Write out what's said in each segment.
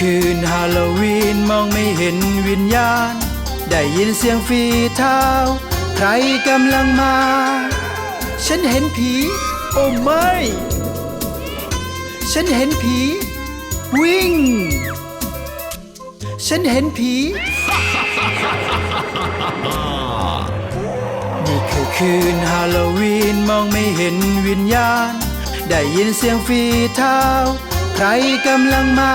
คืนฮาโลวีนมองไม่เห็นวิญญาณ ได้ยินเสียงฝีเท้า ใครกำลังมา ฉันเห็นผี โอ้ไม่ ฉันเห็นผี วิ่ง ฉันเห็นผี นี่คือคืนฮาโลวีนมองไม่เห็นวิญญาณ ได้ยินเสียงฝีเท้า ใครกำลังมา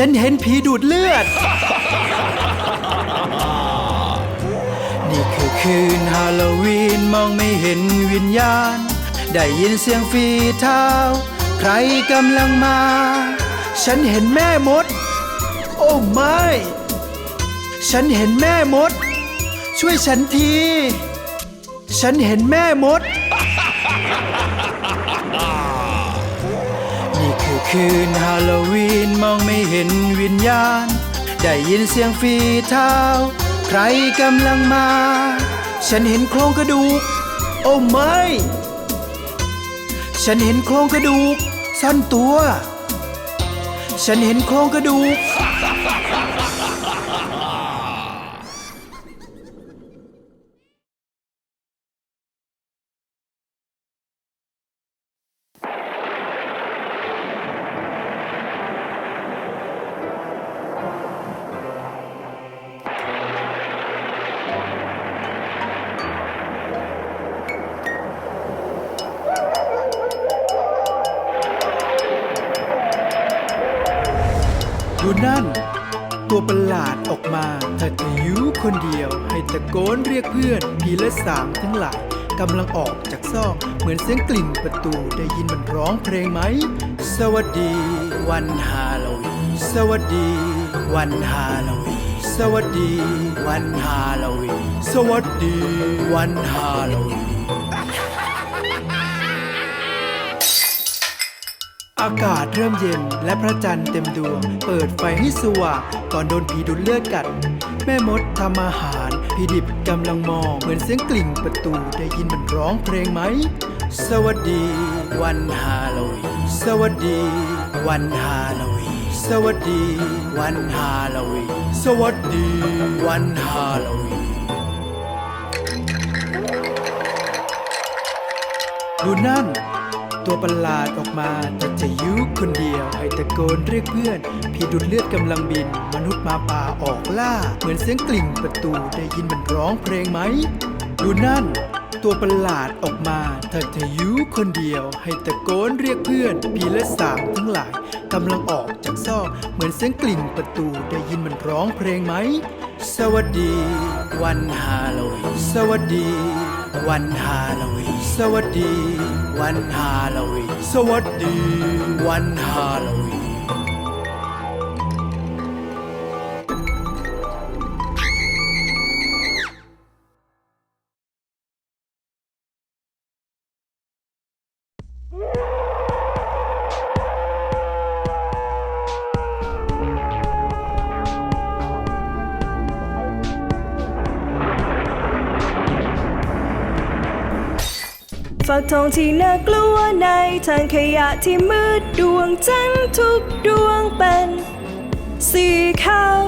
ฉันเห็นผีดูดเลือด นี่คือคืนฮาโลวีนมองไม่เห็นวิญญาณ ได้ยินเสียงฝีเท้า ใครกำลังมา ฉันเห็นแม่มด โอ้ไม่ ฉันเห็นแม่มด ช่วยฉันที ฉันเห็นแม่มด คืนฮาโลวีนมองไม่เห็นวิญญาณ ได้ยินเสียงฝีเท้า ใครกำลังมา ฉันเห็นโครงกระดูก โอ้ไม่ ฉันเห็นโครงกระดูก สั้นตัว ฉันเห็นโครงกระดูก คนเดียว ให้ตะโกนเรียกเพื่อนผีและสางทั้งหลายกำลังออกจากซอกเหมือนเสียงกลิ่นประตูได้ยินมันร้องเพลงไหม สวัสดี วันฮาโลวีนสวัสดี วันฮาโลวีนสวัสดี วันฮาโลวีนสวัสดี วันฮาโลวีนอากาศเริ่มเย็นและพระจันทร์เต็มดวง เปิดไฟให้สว่างก่อนโดนผีดูดเลือดกัด แม่มดทำอาหารผีดิบกำลังมอง เหมือนเสียงกลิ่งประตูได้ยินมันร้องเพลงไหม สวัสดี วันฮาโลวีนสวัสดี วันฮาโลวีนสวัสดี วันฮาโลวีนสวัสดี วันฮาโลวีนดูนั่น ตัวประหลาดออกมา แต่จะยุคนเดียว ให้ตะโกนเรียกเพื่อนพี่ดุดเลือดกำลังบิน มนุษย์มาป่าออกล่า เหมือนเสียงกลิ่งประตูได้ยินมันร้องเพลงไหม ดูนั่น ตัวประหลาดออกมาเธอจะยุคนเดียว ให้ตะโกนเรียกเพื่อนพี่และสางทั้งหลายกำลังออกจากซอก เหมือนเสียงกลิ่งประตูได้ยินมันร้องเพลงไหม สวัสดี วันฮาโลวีนสวัสดี วันฮาโลวีนสวัสดี วันฮาโลวีนสวัสดี วันฮาโลวีน ฝักทองที่น่ากลัวในทางขยะที่มืดดวงจันทร์ทุกดวงเป็นสีขาว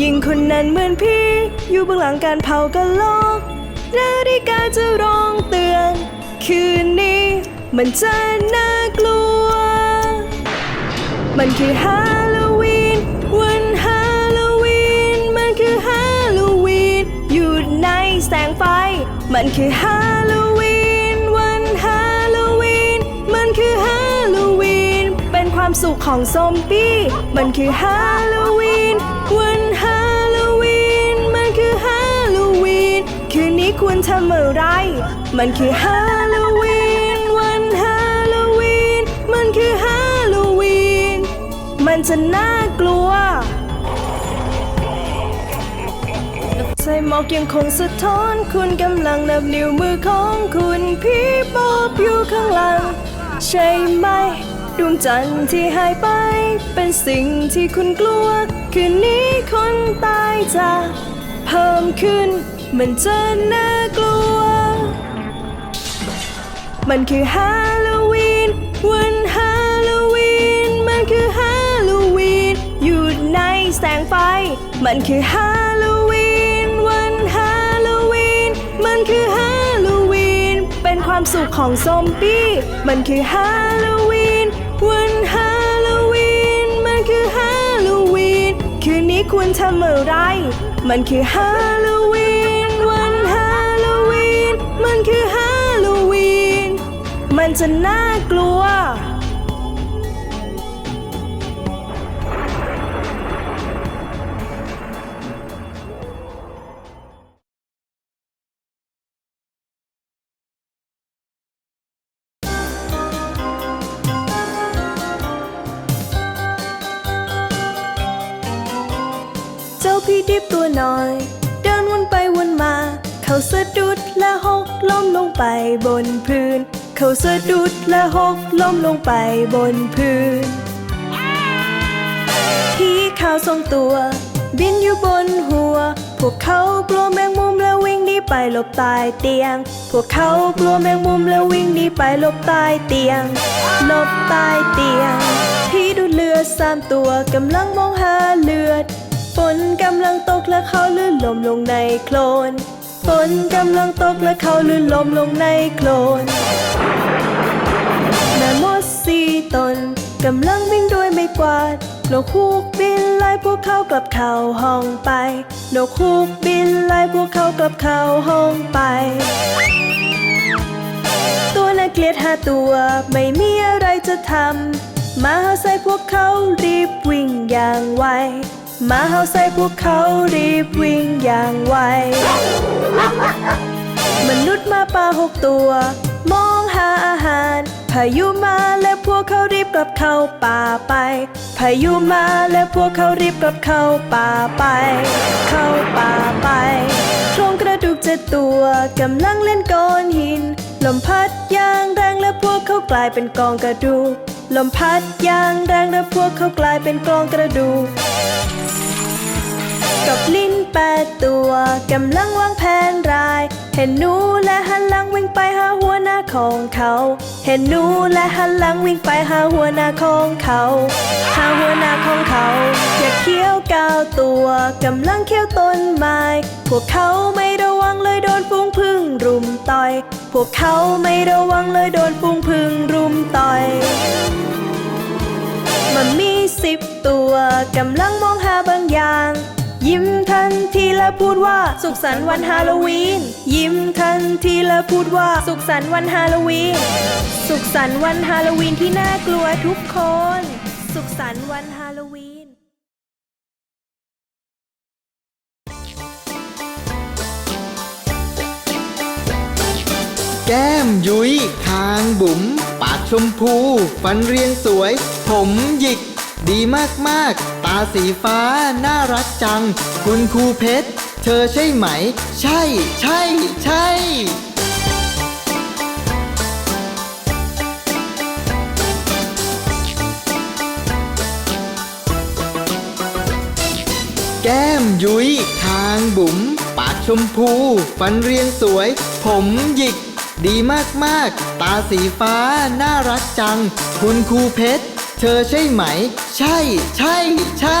ยิ่งคนนั้นเหมือนพี่ อยู่เบื้องหลังการเผากะโหลกนาฬิกาจะร้องเตือน คืนนี้มันจะน่ากลัว มันคือฮาโลวีนวันฮาโลวีนมันคือฮาโลวีนอยู่ในแสงไฟ มันคือฮาโล สุขของซอมบี้ มันคือฮาโลวีน วันฮาโลวีน มันคือฮาโลวีน คืนนี้ควรทำอะไร มันคือฮาโลวีน วันฮาโลวีน มันคือฮาโลวีน มันจะน่ากลัวใส่หมอกยังคงสะท้อน คุณกำลังนับนิ้วมือของคุณพี่บอบอยู่ข้างหลัง ใช่ไหม ดวงจันทร์ที่หายไป เป็นสิ่งที่คุณกลัว คืนนี้คนตายจะเพิ่มขึ้น มันจะน่ากลัว มันคือฮาโลวีน วันฮาโลวีน มันคือฮาโลวีน อยู่ในแสงไฟ มันคือฮาโลวีน วันฮาโลวีน มันคือฮาโลวีน เป็นความสุขของซอมบี้ มันคือฮาโลวีน คืนนี้ควรทำอะไร มันคือฮาโลวีน วันฮาโลวีน มันคือฮาโลวีน มันจะน่ากลัว น้อย เดินวนไปวนมา เขาสะดุดและหกล้มลงไปบนพื้น เขาสะดุดและหกล้มลงไปบนพื้นพี่ขาวทรงตัว บินอยู่บนหัว พวกเขากลัวแมงมุมแล้ววิ่งหนีไปหลบใต้เตียง พวกเขากลัวแมงมุมแล้ววิ่งหนีไปหลบใต้เตียง หลบใต้เตียงพี่ดูเลือดสามตัวกำลังมองหาเลือด นกำลังตกและเขาลื่นล้มลงในโคลน ฝนกำลังตกและเขาลื่นล้มลงในโคลน แม่มดสี่ตนกำลังวิ่งด้วยไม่กวาดนกฮูกบินไล่พวกเขากลับเข้าห้องไปนกฮูกบินไล่พวกเขากลับเข้าห้องไป ตัวน่าเกลียดห้าตัวไม่มีอะไรจะทำมาเห่าใส่พวกเขารีบวิ่งอย่างไว มาเห่าใส่พวกเขารีบวิ่งอย่างไว มนุษย์มาป่าหกตัว มองหาอาหาร พายุมาและพวกเขารีบกลับเข้าป่าไป พายุมาและพวกเขารีบกลับเข้าป่าไป เข้าป่าไปโครงกระดูกเจ็ดตัวกำลังเล่นก้อนหิน ลมพัดย่างแรงและพวกเขากลายเป็นกองกระดูก ลมพัดย่างแรงและพวกเขากลายเป็นกองกระดูก กับลิ้นแปดตัวกำลังวางแผนราย เห็นหนูและหันหลังวิ่งไปหาหัวหน้าของเขา เห็นหนูและหันหลังวิ่งไปหาหัวหน้าของเขาหาหัวหน้าของเขาอยากเคี้ยวก้าวตัวกำลังเคี้ยวต้นไม้ พวกเขาไม่ระวังเลยโดนฝูงพึ่งรุมต่อย พวกเขาไม่ระวังเลยโดนฝูงพึ่งรุมต่อยมันมีสิบตัวกำลังมองหาบางอย่าง ยิ้มทันทีและพูดว่าสุขสันต์วันฮาโลวีน ยิ้มทันทีและพูดว่าสุขสันต์วันฮาโลวีน สุขสันต์วันฮาโลวีนที่น่ากลัวทุกคน สุขสันต์วันฮาโลวีนแก้มยุ้ยคางบุ๋ม ปากชมพู ฟันเรียงสวย ผมหยิก ดีมากๆ ตาสีฟ้าน่ารักจัง คุณครูเพชร เธอใช่ไหม ใช่ ใช่ ใช่ แก้มยุ้ยคางบุ๋ม ปากชมพู ฟันเรียงสวย ผมหยิก ดีมากๆ ตาสีฟ้าน่ารักจัง คุณครูเพชร เธอใช่ไหม ใช่ ใช่ ใช่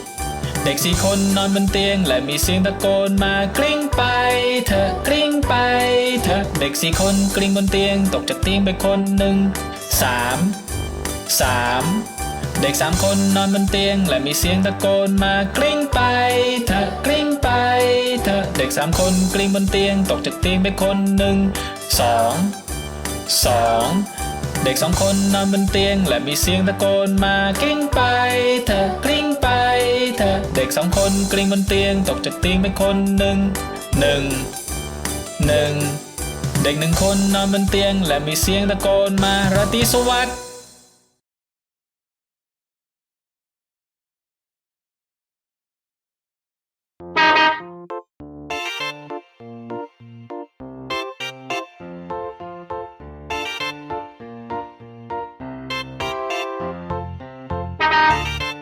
เด็กสี่คนนอนบนเตียง และมีเสียงตะโกนมากลิ้งไปเถอกลิ้งไปเถอเด็กสี่คนกลิ้งบนเตียง ตกจากเตียงไปคนหนึ่งสามสามเด็กสามคนนอนบนเตียง และมีเสียงตะโกนมากลิ้งไปเถอกลิ้งไปเถอเด็กสามคนกลิ้งบนเตียง ตกจากเตียงไปคนหนึ่งสองสองเด็กสองคนนอนบนเตียง และมีเสียงตะโกนมากลิ้งไปเถอกลิ้ง สองคนกลิ้งบนเตียง ตกจากเตียงไปคนหนึ่งหนึ่งหนึ่งเด็กหนึ่งคนนอนบนเตียง และมีเสียงตะโกนมาราตรีสวัสดิ์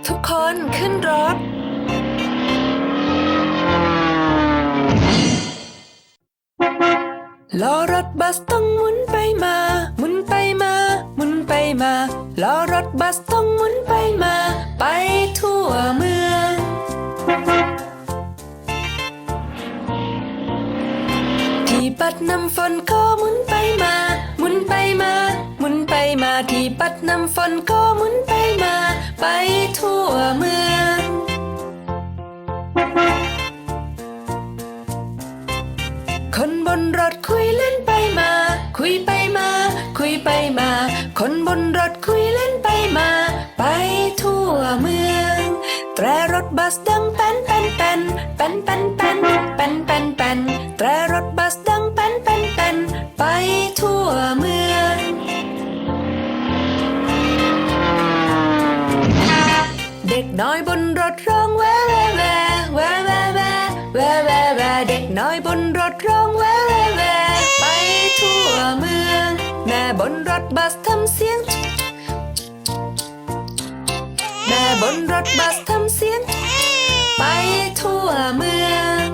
ทุกคนขึ้นรถ สต้องหมุนไปมาหมุนไปมาหมุนไปมาล้อรถบัสต้องหมุนไปมา ไปทั่วเมือง ที่ปัดน้ำฝนก็หมุนไปมาหมุนไปมาหมุนไปมาที่ปัดน้ำฝนก็หมุนไปมา ไปทั่วเมือง มา ไปทั่วเมือง แตรรถบัสดังแป้นแป้นแป้นแป้นแป้นแป้นแป้นแป้นแป้นแตรรถบัสดังแป้นแป้นแป้นไปทั่วเมือง เด็กน้อยบนรถร้องแวแวแวแวแวแวแวแวแวเด็กน้อยบนรถร้องแวแวแวไปทั่วเมือง แม่บนรถบัสทำเสียง บนรถบัสทำเสียง ไปทั่วเมือง